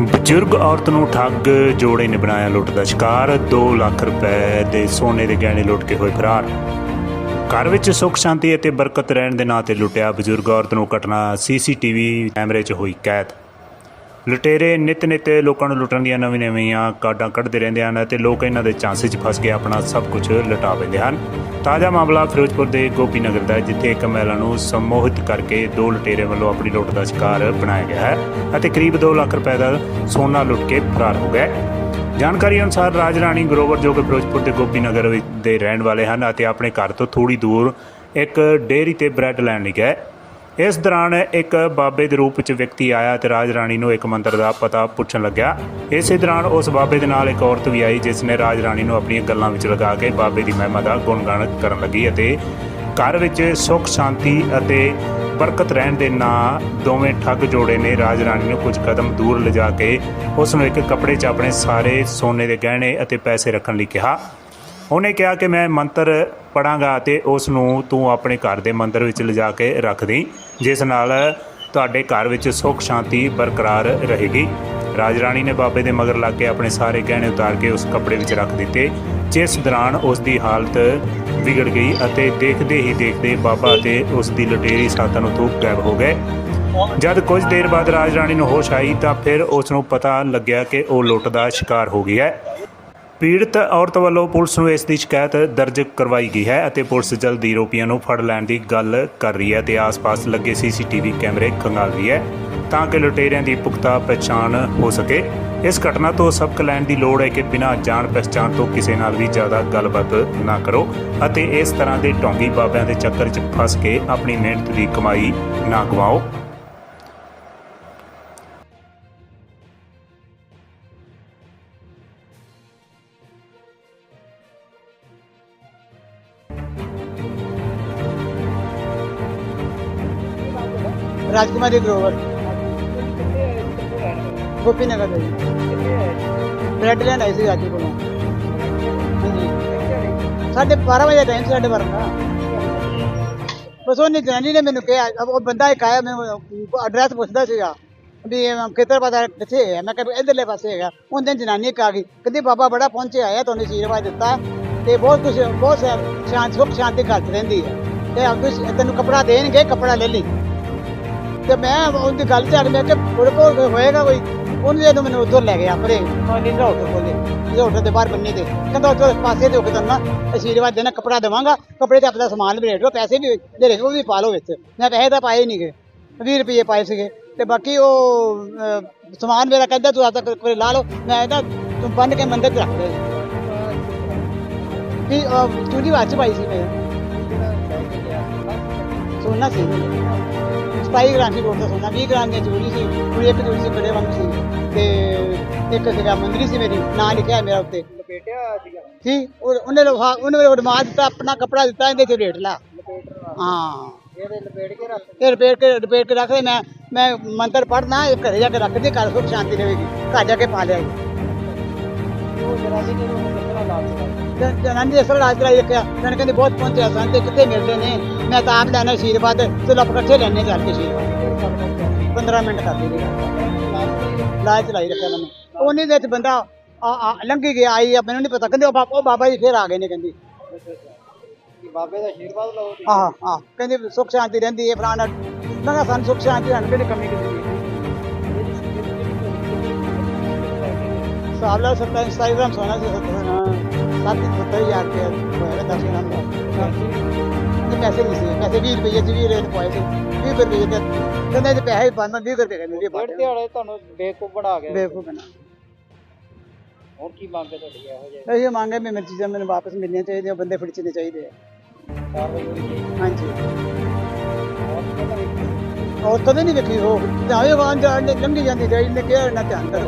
ਬਜ਼ੁਰਗ ਔਰਤ ਨੂੰ ਠੱਗ, ਜੋੜੇ ਨੇ ਬਣਾਇਆ ਲੁੱਟ ਦਾ ਸ਼ਿਕਾਰ 2 ਲੱਖ ਰੁਪਏ ਦੇ ਸੋਨੇ ਦੇ ਗਹਿਣੇ ਲੁੱਟ ਕੇ ਹੋਏ ਫਰਾਰ। ਘਰ ਵਿੱਚ ਸੁੱਖ, ਸ਼ਾਂਤੀ ਅਤੇ ਬਰਕਤ ਰਹਿਣ ਦੇ ਨਾਂ ਤੇ ਲੁੱਟਿਆ ਬਜ਼ੁਰਗ ਔਰਤ ਨੂੰ ਘਟਨਾ ਸੀਸੀਟੀਵੀ ਕੈਮਰੇ 'ਚ ਹੋਈ ਕੈਦ। ਲੁਟੇਰੇ ਨਿਤ ਨਿਤ ਲੋਕਾਂ ਨੂੰ ਲੁੱਟਣ ਦੀਆਂ ਨਵੀਂ ਨਵੀਆਂ ਕਾਢਾਂ ਕੱਢਦੇ ਰਹਿੰਦੇ ਹਨ ਅਤੇ ਲੋਕ ਇਹਨਾਂ ਦੇ ਚਾਂਸੇ 'ਚ ਫਸ ਕੇ ਆਪਣਾ ਸਭ ਕੁਝ ਲੁਟਾ ਪੈਂਦੇ ਹਨ। ਤਾਜ਼ਾ ਮਾਮਲਾ ਫਿਰੋਜ਼ਪੁਰ ਦੇ ਗੋਪੀਨਗਰ ਦਾ ਜਿੱਥੇ ਇੱਕ ਮਹਿਲਾ ਨੂੰ ਸਮੋਹਿਤ ਕਰਕੇ ਦੋ ਲੁਟੇਰੇ ਵੱਲੋਂ ਆਪਣੀ ਲੁੱਟ ਦਾ ਸ਼ਿਕਾਰ ਬਣਾਇਆ ਗਿਆ ਹੈ ਅਤੇ ਕਰੀਬ 2 ਲੱਖ ਰੁਪਏ ਦਾ ਸੋਨਾ ਲੁੱਟ ਕੇ ਫਰਾਰ ਹੋ ਗਿਆ ਜਾਣਕਾਰੀ ਅਨੁਸਾਰ ਰਾਜ ਰਾਣੀ ਗਰੋਵਰ ਜੋ ਕਿ ਫਿਰੋਜ਼ਪੁਰ ਦੇ ਗੋਪੀ ਨਗਰ ਦੇ ਰਹਿਣ ਵਾਲੇ ਹਨ ਅਤੇ ਆਪਣੇ ਘਰ ਤੋਂ ਥੋੜੀ ਦੂਰ ਇੱਕ ਡੇਅਰੀ ਤੇ ਬ੍ਰੈਡ ਲੈਣ ਲਈ ਗਏ। ਇਸ ਦੌਰਾਨ ਇੱਕ ਬਾਬੇ ਦੇ ਰੂਪ ਵਿੱਚ ਵਿਅਕਤੀ ਆਇਆ ਤੇ ਰਾਜ ਰਾਣੀ ਨੂੰ ਇੱਕ ਮੰਦਰ ਦਾ ਪਤਾ ਪੁੱਛਣ ਲੱਗਿਆ। ਇਸੇ ਦੌਰਾਨ ਉਸ ਬਾਬੇ ਦੇ ਨਾਲ ਇੱਕ ਔਰਤ ਵੀ ਆਈ ਜਿਸ ਨੇ ਰਾਜ ਰਾਣੀ ਨੂੰ ਆਪਣੀਆਂ ਗੱਲਾਂ ਵਿੱਚ ਲਗਾ ਕੇ ਬਾਬੇ ਦੀ ਮਹਿਮਾ ਦਾ ਗੁਣਗਾਨ ਕਰਨ ਲੱਗੀ ਅਤੇ ਘਰ ਵਿੱਚ ਸੁੱਖ, ਸ਼ਾਂਤੀ ਅਤੇ ਬਰਕਤ ਰਹਿਣ ਦੇ ਨਾਂ ਦੋਵੇਂ ਠੱਗ ਜੋੜੇ ਨੇ। ਰਾਜ ਰਾਣੀ ਨੂੰ ਕੁਝ ਕਦਮ ਦੂਰ ਲਿਜਾ ਕੇ ਉਸ ਨੂੰ ਇੱਕ ਕੱਪੜੇ 'ਚ ਆਪਣੇ ਸਾਰੇ ਸੋਨੇ ਦੇ ਗਹਿਣੇ ਅਤੇ ਪੈਸੇ ਰੱਖਣ ਲਈ ਕਿਹਾ। ਉਹਨੇ ਕਿਹਾ ਕਿ ਮੈਂ ਮੰਤਰ ਪੜਾਂਗਾ ਤੇ ਉਸ ਨੂੰ ਤੂੰ ਆਪਣੇ ਘਰ ਦੇ ਮੰਦਰ ਵਿੱਚ ਲਿਜਾ ਕੇ ਰੱਖ ਦੇਈਂ, ਜਿਸ ਨਾਲ ਤੁਹਾਡੇ ਘਰ ਵਿੱਚ ਸੁੱਖ, ਸ਼ਾਂਤੀ ਬਰਕਰਾਰ ਰਹੇਗੀ। ਰਾਜ ਰਾਣੀ ਨੇ ਬਾਬੇ ਦੇ ਮਗਰ ਲੱਗ ਕੇ ਆਪਣੇ ਸਾਰੇ ਗਹਿਣੇ ਉਤਾਰ ਕੇ ਉਸ ਕੱਪੜੇ ਵਿੱਚ ਰੱਖ ਦਿੱਤੇ, ਜਿਸ ਦੌਰਾਨ ਉਸ ਦੀ ਹਾਲਤ ਵਿਗੜ ਗਈ ਅਤੇ ਦੇਖਦੇ ਹੀ ਦੇਖਦੇ ਬਾਬਾ ਅਤੇ ਉਸ ਦੀ ਲੁਟੇਰੀ ਸਾਥਾਂ ਨੂੰ ਥੂਕ ਗਾਇਬ ਹੋ ਗਏ। ਜਦ ਕੁਝ ਦੇਰ ਬਾਅਦ ਰਾਜ ਰਾਣੀ ਨੂੰ ਹੋਸ਼ ਆਈ ਤਾਂ ਫਿਰ ਉਸ ਨੂੰ ਪਤਾ ਲੱਗਿਆ ਕਿ ਉਹ ਲੁੱਟ ਦਾ ਸ਼ਿਕਾਰ ਹੋ ਗਿਆ ਹੈ। ਪੀੜਤ ਔਰਤ ਵੱਲੋਂ ਪੁਲਿਸ ਨੂੰ ਇਸ ਦੀ ਸ਼ਿਕਾਇਤ ਦਰਜ ਕਰਵਾਈ ਗਈ ਹੈ ਅਤੇ ਪੁਲਿਸ ਜਲਦੀ ਆਰੋਪੀਆਂ ਨੂੰ ਫੜ ਲੈਣ ਦੀ ਗੱਲ ਕਰ ਰਹੀ ਹੈ ਤੇ ਆਸ-ਪਾਸ ਲੱਗੇ ਸੀਸੀਟੀਵੀ ਕੈਮਰੇ ਖੰਗਾਲ ਰਹੀ ਹੈ ਤਾਂ ਕਿ ਲੁਟੇਰਿਆਂ ਦੀ ਪੁਖਤਾ ਪਛਾਣ ਹੋ ਸਕੇ। ਇਸ ਘਟਨਾ ਤੋਂ ਸਬਕ ਲੈਣ ਦੀ ਲੋੜ ਹੈ ਕਿ ਬਿਨਾਂ ਜਾਣ ਪਛਾਣ ਤੋਂ ਕਿਸੇ ਨਾਲ ਵੀ ਜ਼ਿਆਦਾ ਗੱਲਬਾਤ ਨਾ ਕਰੋ ਅਤੇ ਇਸ ਤਰ੍ਹਾਂ ਦੇ ਢੋਂਗੀ ਬਾਬਿਆਂ ਦੇ ਚੱਕਰ 'ਚ ਫਸ ਕੇ ਆਪਣੀ ਮਿਹਨਤ ਦੀ ਕਮਾਈ ਨਾ ਗਵਾਓ। ਰਾਜਕੁਮਾਰੀ ਗਰੋਵਰ ਗੋਪੀ ਨਗਰ ਦੇ ਬ੍ਰੈਡ ਲੈਣ ਆਈ ਸੀ ਰਾਜੂ ਕੋਲੋਂ ਹਾਂਜੀ ਸਾਡੇ 12 ਵਜੇ ਟਾਈਮ ਸਾਡੇ ਵਰਗਾ ਬਸ ਉਹਨੇ ਜਨਾਨੀ ਨੇ ਮੈਨੂੰ ਕਿਹਾ ਅਬ ਉਹ ਬੰਦਾ ਇੱਕ ਆਇਆ ਮੈਨੂੰ ਐਡਰੈਸ ਪੁੱਛਦਾ ਸੀਗਾ ਵੀ ਇਹ ਖੇਤਰ ਪਤਾ ਕਿੱਥੇ ਹੈ ਮੈਂ ਕਿਹਾ ਵੀ ਇਧਰਲੇ ਪਾਸੇ ਹੈਗਾ ਉਹਦੇ ਜਨਾਨੀ ਇੱਕ ਆ ਗਈ ਕਹਿੰਦੀ ਬਾਬਾ ਬੜਾ ਪਹੁੰਚਿਆ ਆਇਆ ਤੁਹਾਨੂੰ ਆਸ਼ੀਰਵਾਦ ਦਿੱਤਾ ਤੇ ਬਹੁਤ ਕੁਝ ਬਹੁਤ ਸ਼ਾਂਤ ਸੁਖ ਸ਼ਾਂਤੀ ਘਰ 'ਚ ਰਹਿੰਦੀ ਹੈ ਤੇ ਆਪ ਤੈਨੂੰ ਕਪੜਾ ਦੇਣਗੇ ਕੱਪੜਾ ਲੈ ਲਈ ਤੇ ਮੈਂ ਉਹਦੀ ਗੱਲ ਚ ਮੈਂ ਕਿ ਉਹਦੇ ਕੋਲ ਹੋਏਗਾ ਕੋਈ, ਉਹਨੇ ਜਦੋਂ ਮੈਨੂੰ ਉੱਧਰ ਲੈ ਗਿਆ ਪਰੇ ਨਿੰਗਾ ਹੋਟਲ ਕੋਲੇ। ਇਹ ਦੇ ਬਾਹਰ ਬੰਨੀ ਤੇ। ਕਹਿੰਦਾ ਉੱਧਰ ਪਾਸੇ ਤੇ ਹੋ ਕੇ ਤੈਨੂੰ ਦੇਣਾ, ਕਪੜਾ ਦੇਵਾਂਗਾ, ਕਪੜੇ ਤੇ ਆਪਣਾ ਸਮਾਨ ਵੀ ਰੇਟ ਲਓ, ਪੈਸੇ ਵੀ ਦੇ ਰਹੇ ਉਹ ਵੀ ਪਾ ਲਓ ਵਿੱਚ। ਮੈਂ ਪੈਸੇ ਤਾਂ ਪਾਏ ਨਹੀਂ ਗਏ 20 ਰੁਪਏ ਪਾਏ ਸੀਗੇ। ਤੇ ਬਾਕੀ ਉਹ ਸਮਾਨ ਮੇਰਾ ਕਹਿੰਦਾ ਤੂੰ ਆਪਦਾ ਕੋਈ ਲਾ ਲਓ, ਮੈਂ ਕਹਿੰਦਾ ਤੂੰ ਬੰਨ ਕੇ ਮੰਦਰ ਚ ਰੱਖ ਦੇ ਵੀ ਚੂੜੀ ਵਾਚ ਪਾਈ ਸੀ ਮੈਂ ਸੋਨਾ ਸੀ। ਸਤਾਈ ਗ੍ਰਾਮ ਸੀ ਰੋਡ ਦਾ ਸੋਨਾ 20 ਗ੍ਰਾਮ ਦੀ ਚੂੜੀ ਸੀ ਪੂਰੀ ਇੱਕ ਚੂੜੀ ਸੀ ਬੜੇ ਵਾਂਗ ਸੀ। ਤੇ ਇੱਕ ਸੀਗਾ ਮੰਦਰੀ ਸੀ ਮੇਰੀ ਨਾਂ ਲਿਖਿਆ ਮੇਰਾ ਉੱਤੇ। ਲਪੇਟਿਆ ਸੀਗਾ? ਸੀ ਉਹ- ਉਹਨੇ ਲੋਹਾ ਉਹਨੇ ਮੈਨੂੰ ਅਡਮਾ ਦਿੱਤਾ ਆਪਣਾ ਕੱਪੜਾ ਦਿੱਤਾ ਇਹਦੇ ਤੇ ਰੇਟ ਲਾ। ਹਾਂ। ਇਹਦੇ ਲਪੇਟ ਕੇ ਰੱਖ ਇਹ ਰਿਪੇਅਰ ਕੇ ਰਿਪੇਅਰ ਕੇ ਰੱਖ ਦੇ ਮੈਂ ਮੈਂ ਮੰਤਰ ਪੜਨਾ ਇਹ ਘਰੇ ਜਾ ਕੇ ਰੱਖ ਦੇ ਘਰ ਸੁਖ ਸ਼ਾਂਤੀ ਰਹੇਗੀ ਘਰ ਜਾ ਕੇ ਪਾ ਲਿਆ ਜਨਾਨੀ ਦੇ ਸਭ ਰਾਜ ਕਰਾਈ ਰੱਖਿਆ ਜਨ ਕਹਿੰਦੇ ਬਹੁਤ ਪਹੁੰਚਿਆ ਸਨ ਤੇ ਕਿੱਥੇ ਮਿਲਦੇ ਨੇ? ਮੈਂ ਤਾਂ ਆਪ ਲੈਣਾ ਆਸ਼ੀਰਵਾਦ ਤੇ ਲੱਭ ਇਕੱਠੇ ਲੈਣੇ ਜਾ ਕੇ ਆਸ਼ੀਰਵਾਦ 15 ਮਿੰਟ ਕਰ ਦੇ ਲਾਜ ਚਲਾਈ ਰੱਖਿਆ ਮੈਨੂੰ ਉਹਨੇ ਦੇ ਵਿੱਚ ਬੰਦਾ ਆ ਲੰਘੀ ਗਿਆ ਆਈ ਆ ਮੈਨੂੰ ਨਹੀਂ ਪਤਾ। ਕਹਿੰਦੇ ਉਹ ਬਾਬਾ ਜੀ ਫੇਰ ਆ ਗਏ ਨੇ ਕਹਿੰਦੀ। ਬਾਬੇ ਦਾ ਆਸ਼ੀਰਵਾਦ ਲਓ ਆਹ ਆਹ ਕਹਿੰਦੇ ਸੁੱਖ ਸ਼ਾਂਤੀ ਰਹਿੰਦੀ ਹੈ ਫਲਾਣਾ ਮੈਂ ਕਿਹਾ ਸਾਨੂੰ ਸੁੱਖ ਸ਼ਾਂਤੀ ਸਾਨੂੰ ਕਿਹੜੀ ਕਮੀ ਕਿਸੇ ਦੀ ਸਾਬ ਲਾ 27 27 ਗ੍ਰਾਮ ਸੋਨਾ ਸੀ 70 ਸੱਤ ਸੱਤਰ ਹਜ਼ਾਰ ਰੁਪਏ ਹੋਇਆ 10 ਗ੍ਰਾਮ ਦਾ। ਤੇ ਪੈਸੇ ਨਹੀਂ ਸੀ ਪੈਸੇ 20 ਰੁਪਏ ਚ 20 ਰੇਟ ਪਾਏ ਸੀ। 20 ਰੁਪਏ ਤੇ ਕਹਿੰਦੇ ਤੇ ਪੈਸੇ ਬੰਦ 20 ਰੁਪਏ ਕਹਿੰਦੇ ਜੀ ਡੇਢ ਦਿਹਾੜੇ ਤੁਹਾਨੂੰ ਬੇਵਕੂਫ ਬਣਾ ਗਿਆ ਬੇਵਕੂਫ ਨਾ ਹੁਣ ਕੀ ਮੰਗ ਹੈ ਤੁਹਾਡੀ ਇਹੋ ਜਿਹੇ? ਇਹ ਮੰਗੇ ਵੀ ਮੇਰੀ ਚੀਜ਼ਾਂ ਮੈਨੂੰ ਵਾਪਸ ਮਿਲਣੀਆਂ ਚਾਹੀਦੀਆਂ ਬੰਦੇ ਫੜਚਣੇ ਚਾਹੀਦੇ। ਆ ਹਾਂਜੀ। ਔਰ ਕਦੇ ਨਹੀਂ ਵੇਖੀ ਉਹ। ਜਾਵੇ ਵਾਂ ਜਾਣ ਲੰਘੀ ਜਾਂਦੀ ਜਾਈ ਨੇ ਕਿਹਾ ਨਾ ਧਿਆਨ ਕਰ।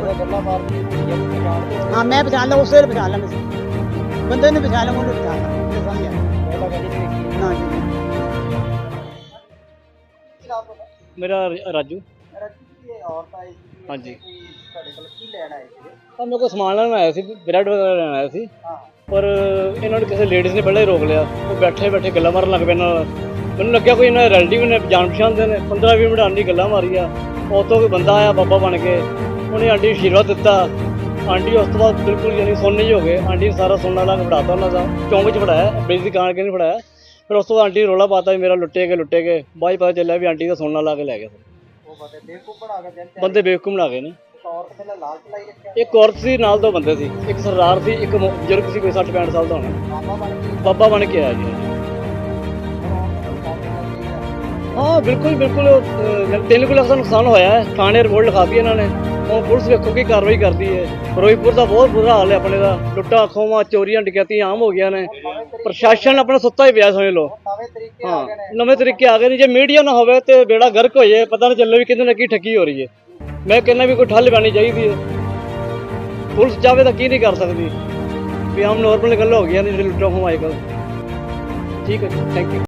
ਹੈ ਮੈਂ ਪਛਾਣ ਲਾ ਉਸੇ ਵੇਲੇ ਪਛਾਣ ਲਾ ਮੈਂ। ਬੰਦੇ ਨੂੰ ਪਛਾਣ ਲਾ ਉਹਨੂੰ ਪਛਾਣ ਲਾ। ਨਾ ਮੇਰਾ ਰਾਜੂ ਰੱਜੀ। ਇਹ ਔਰਤ ਆਈ ਸੀ ਹਾਂਜੀ। ਤੁਹਾਡੇ ਕੋਲ ਕੀ ਲੈਣ ਆਏ ਸੀ ਤਾਂ ਮੇਰੇ ਕੋਲ ਸਮਾਨ ਲੈਣ ਆਇਆ ਸੀ ਬ੍ਰੈਡ ਵਗੈਰਾ ਲੈਣ ਆਇਆ ਸੀ। ਹਾਂ ਪਰ ਇਹਨਾਂ ਨੇ ਕਿਸੇ ਲੇਡੀਜ਼ ਨੇ ਪਹਿਲਾਂ ਹੀ ਰੋਕ ਲਿਆ। ਉਹ ਬੈਠੇ ਬੈਠੇ ਗੱਲਾਂ ਮਾਰਨ ਲੱਗ ਪਏ ਨਾਲ। ਮੈਨੂੰ ਲੱਗਿਆ ਕੋਈ ਇਹਨਾਂ ਦੇ ਰਿਲੇਟਿਵ ਨੇ ਜਾਣ ਪਛਾਣ ਦੇ ਨੇ। 15 20 ਮਿੰਟ ਆਂਦੀ ਗੱਲਾਂ ਮਾਰੀਆਂ। ਉਤੋਂ ਕੋਈ ਬੰਦਾ ਆਇਆ ਬਾਬਾ ਬਣ ਕੇ। ਉਹਨੇ ਆਂਟੀ ਨੂੰ ਆਸ਼ੀਰਵਾਦ ਦਿੱਤਾ। ਆਂਟੀ ਉਸ ਤੋਂ ਬਾਅਦ ਬਿਲਕੁਲ ਯਾਨੀ ਸੋਨੇ ਹੀ ਹੋ ਗਏ। ਆਂਟੀ ਨੇ ਸਾਰਾ ਸੋਨਾ ਲਾ ਕੇ ਫੜਾਤਾ ਉਹਨਾਂ ਦਾ। ਚੌਂਕ 'ਚ ਫੜਾਇਆ ਬ੍ਰਿਜ ਦੀ ਕਾਂ ਕੇ ਨਹੀਂ ਫੜਾਇਆ ਫਿਰ ਉਸ ਤੋਂ ਬਾਅਦ ਆਂਟੀ ਰੋਲਾ ਪਾਤਾ ਵੀ ਮੇਰਾ ਲੁੱਟੇ ਗਏ ਲੁੱਟੇ ਗਏ। ਬਾਅਦ ਪਤਾ ਚੱਲਿਆ ਵੀ ਆਂਟੀ ਦਾ ਸੋਨਾ ਲਾ ਕੇ ਲੈ ਉਹ ਬੰਦੇ ਬੇਵਕੂਫ ਬਣਾ ਗਏ ਨੇ। ਇੱਕ ਔਰਤ ਸੀ ਨਾਲ ਦੋ ਬੰਦੇ ਸੀ। ਇੱਕ ਸਰਦਾਰ ਸੀ ਇੱਕ ਬਜ਼ੁਰਗ ਸੀ ਕੋਈ 60 65 ਸਾਲ ਦਾ ਹੋਣਾ। ਬਾਬਾ ਬਣ ਕੇ ਆਇਆ ਜੀ। ਹਾਂ ਬਿਲਕੁਲ ਬਿਲਕੁਲ ਉਹ, ਤਿੰਨ ਕੁ ਲੱਖ ਦਾ ਨੁਕਸਾਨ ਹੋਇਆ ਹੈ। ਥਾਣੇ ਰਿਪੋਰਟ ਲਿਖਾਤੀ ਇਹਨਾਂ ਨੇ। ਹੁਣ ਪੁਲਿਸ ਵੇਖੋ ਕੀ ਕਾਰਵਾਈ ਕਰਦੀ ਹੈ। ਫਿਰੋਜ਼ਪੁਰ ਦਾ ਬਹੁਤ ਬੁਰਾ ਹਾਲ ਹੈ ਆਪਣੇ ਦਾ। ਲੁੱਟਾਂ ਖੋਵਾਂ ਚੋਰੀਆਂ ਡਕੈਤੀਆਂ ਆਮ ਹੋ ਗਈਆਂ ਨੇ। ਪ੍ਰਸ਼ਾਸਨ ਆਪਣਾ ਸੁੱਤਾ ਹੀ ਪਿਆ ਸਮਝ ਲਓ। ਹਾਂ ਨਵੇਂ ਤਰੀਕੇ ਆ ਗਏ ਨੇ। ਜੇ ਮੀਡੀਆ ਨਾ ਹੋਵੇ ਤੇ ਬੇੜਾ ਗਰਕ ਹੋ ਜਾਏ। ਪਤਾ ਨਾ ਚੱਲੇ ਵੀ ਕਿਤੇ ਨਾ ਕੀ ਠੱਗੀ ਹੋ ਰਹੀ ਹੈ। ਮੈਂ ਕਹਿੰਦਾ ਵੀ ਕੋਈ ਠੱਲ ਪੈਣੀ ਚਾਹੀਦੀ ਹੈ। ਪੁਲਿਸ ਚਾਹਵੇ ਤਾਂ ਕੀ ਨਹੀਂ ਕਰ ਸਕਦੀ। ਵੀ ਆਮ ਨੋਰਮਲ ਗੱਲ ਹੋ ਗਈਆਂ ਨੇ ਜਿਹੜੇ ਲੁੱਟਾਂ ਖੋਵਾਂ ਅੱਜ ਕੱਲ੍ਹ। ਠੀਕ ਹੈ ਜੀ ਥੈਂਕ ਯੂ